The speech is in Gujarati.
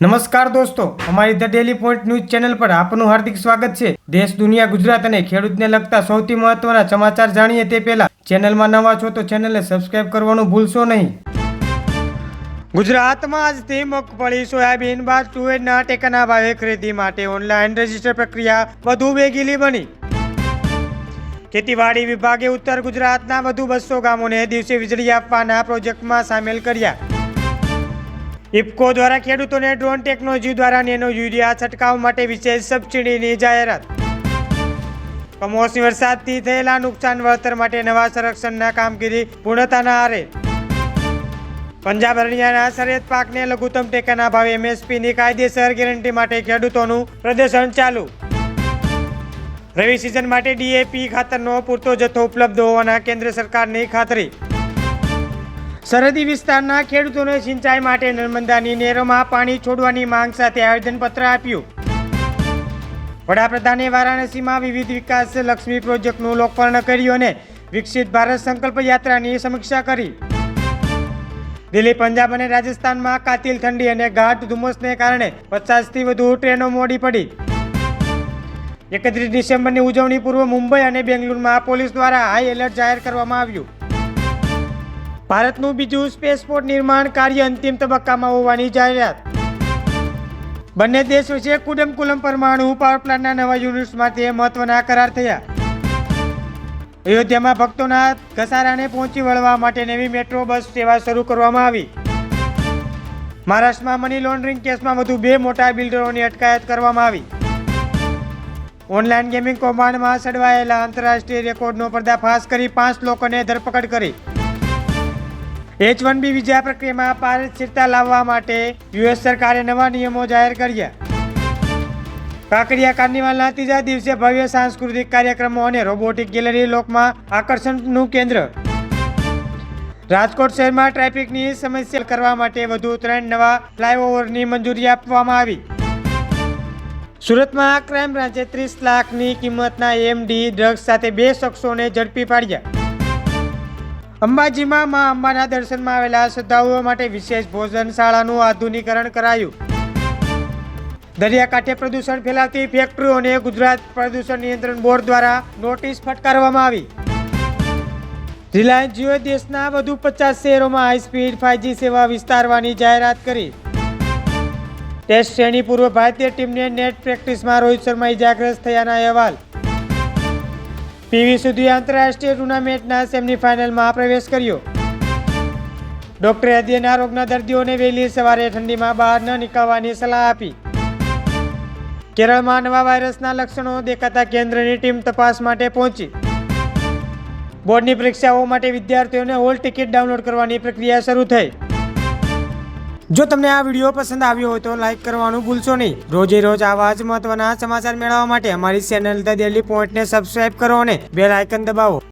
નમસ્કાર દોસ્તો, અમારી the Daily Point news channel પર આપનું હાર્દિક સ્વાગત છે. દેશ, દુનિયા, ગુજરાત અને ખેડૂતને લગતા સૌથી મહત્વના સમાચાર જાણીએ તે પહેલા ચેનલમાં નવા છો તો ચેનલને સબસ્ક્રાઇબ કરવાનું ભૂલશો નહીં. ગુજરાતમાં આજથી મગફળી, સોયાબીન બાદ તુવેરના ટેકાના ભાવે ખરીદી માટે ઓનલાઈન રજિસ્ટર પ્રક્રિયા વધુ વેગીલી બની. ખેતીવાડી વિભાગે ઉત્તર ગુજરાતના વધુ બસો ગામોને દિવસે વીજળી આપવાના પ્રોજેક્ટમાં સામેલ કર્યા. ઇફકો દ્વારા ખેડૂતોને ડ્રોન ટેકનોલોજી દ્વારા નેનો યુરિયા છંટકાવ માટે વિશેષ સબસિડીની જાહેરાત. કમોસમી વરસાદથી થયેલા નુકસાન વળતર માટે નવા સંરક્ષણના કામગીરી પૂર્ણતાના આરે. પંજાબ હરિયાણા સરહદ પાકને લઘુત્તમ ટેકાના ભાવે એમએસપીની કાયદેસર ગેરંટી માટે ખેડૂતોનું પ્રદર્શન ચાલુ. રવિ સિઝન માટે ડીએપી ખાતરનો પૂરતો જથ્થો ઉપલબ્ધ હોવાના કેન્દ્ર સરકારની ખાતરી. સરહદી વિસ્તારના ખેડૂતોને સિંચાઈ માટે નર્મદાની નહેરોમાં પાણી છોડવાની માંગ સાથે આવેદનપત્ર આપ્યું. વડાપ્રધાને વારાણસીમાં વિવિધ વિકાસ લક્ષ્મી પ્રોજેક્ટનું લોકાર્પણ કર્યું અને વિકસિત ભારત સંકલ્પ યાત્રાની સમીક્ષા કરી. દિલ્હી, પંજાબ અને રાજસ્થાનમાં કાતિલ ઠંડી અને ગાઢ ધુમ્મસને કારણે પચાસથી વધુ ટ્રેનો મોડી પડી. એકત્રીસ ડિસેમ્બરની ઉજવણી પૂર્વ મુંબઈ અને બેંગ્લુરુમાં પોલીસ દ્વારા હાઈ એલર્ટ જાહેર કરવામાં આવ્યું. ભારતનું બીજું સ્પેસપોર્ટ નિર્માણ કાર્ય અંતિમ તબક્કામાં હોવાની જાહેરાત. બંને દેશ વચ્ચે કુડમકુલમ પરમાણુ પાવર પ્લાન્ટના નવા યુનિટ્સ માટે મહત્વના કરાર થયા. અયોધ્યામાં ભક્તોના ઘસારાને પહોંચી વળવા માટે નવી મેટ્રો બસ સેવા શરૂ કરવામાં આવી. મહારાષ્ટ્રમાં મની લોન્ડરિંગ કેસમાં વધુ બે મોટા બિલ્ડરોની અટકાયત કરવામાં આવી. ઓનલાઈન ગેમિંગ કૌભાંડમાં સડવાયેલા આંતરરાષ્ટ્રીય રેકોર્ડનો પર્દાફાશ કરી પાંચ લોકોને ધરપકડ કરી. એચ વન બી વિઝા પ્રક્રિયામાં પારદર્શિતા લાવવા માટે યુએસ સરકારે નવા નિયમો જાહેર કર્યા. કાંકરિયા કાર્નિવાલના ત્રીજા દિવસે ભવ્ય સાંસ્કૃતિક કાર્યક્રમો અને રોબોટિક ગેલેરી લોકમાં આકર્ષણનું કેન્દ્ર. રાજકોટ શહેરમાં ટ્રાફિકની સમસ્યા કરવા માટે વધુ ત્રણ નવા ફ્લાયઓવરની મંજૂરી આપવામાં આવી. સુરતમાં ક્રાઇમ બ્રાન્ચે ત્રીસ લાખની કિંમતના એમડી ડ્રગ્સ સાથે બે શખ્સોને ઝડપી પાડ્યા. અંબાજીમાં મા અંબાના દર્શનમાં આવેલા શ્રદ્ધાળુઓ માટે વિશેષ ભોજન શાળાનું આધુનિકરણ કરાયું. દરિયાકાંઠે પ્રદૂષણ ફેલાવતી ફેક્ટરીઓને ગુજરાત પ્રદૂષણ નિયંત્રણ બોર્ડ દ્વારા નોટિસ ફટકારવામાં આવી. રિલાયન્સ જીઓ દેશના વધુ પચાસ શહેરોમાં હાઈ સ્પીડ ફાઈવજી સેવા વિસ્તારવાની જાહેરાત કરી. ટેસ્ટ શ્રેણી પૂર્વ ભારતીય ટીમને નેટ પ્રેક્ટિસમાં રોહિત શર્મા ઇજાગ્રસ્ત થયાના અહેવાલ. પીવી સુધી આંતરરાષ્ટ્રીય ટુર્નામેન્ટના સેમિફાઇનલમાં પ્રવેશ કર્યો. ડોક્ટરે હૃદયના રોગના દર્દીઓને વહેલી સવારે ઠંડીમાં બહાર ન નીકળવાની સલાહ આપી. કેરળમાં નવા વાયરસના લક્ષણો દેખાતા કેન્દ્રની ટીમ તપાસ માટે પહોંચી. બોર્ડની પરીક્ષાઓ માટે વિદ્યાર્થીઓને હોલ ટિકિટ ડાઉનલોડ કરવાની પ્રક્રિયા શરૂ થઈ. જો તમને આ વીડિયો પસંદ આવ્યો હોય તો લાઈક કરવાનું ભૂલશો નહીં. રોજે રોજ આવા જ મહત્વના સમાચાર મેળવવા માટે અમારી ચેનલ ધ ડેલી પોઈન્ટને સબસ્ક્રાઇબ કરો અને બેલ આઇકન દબાવો.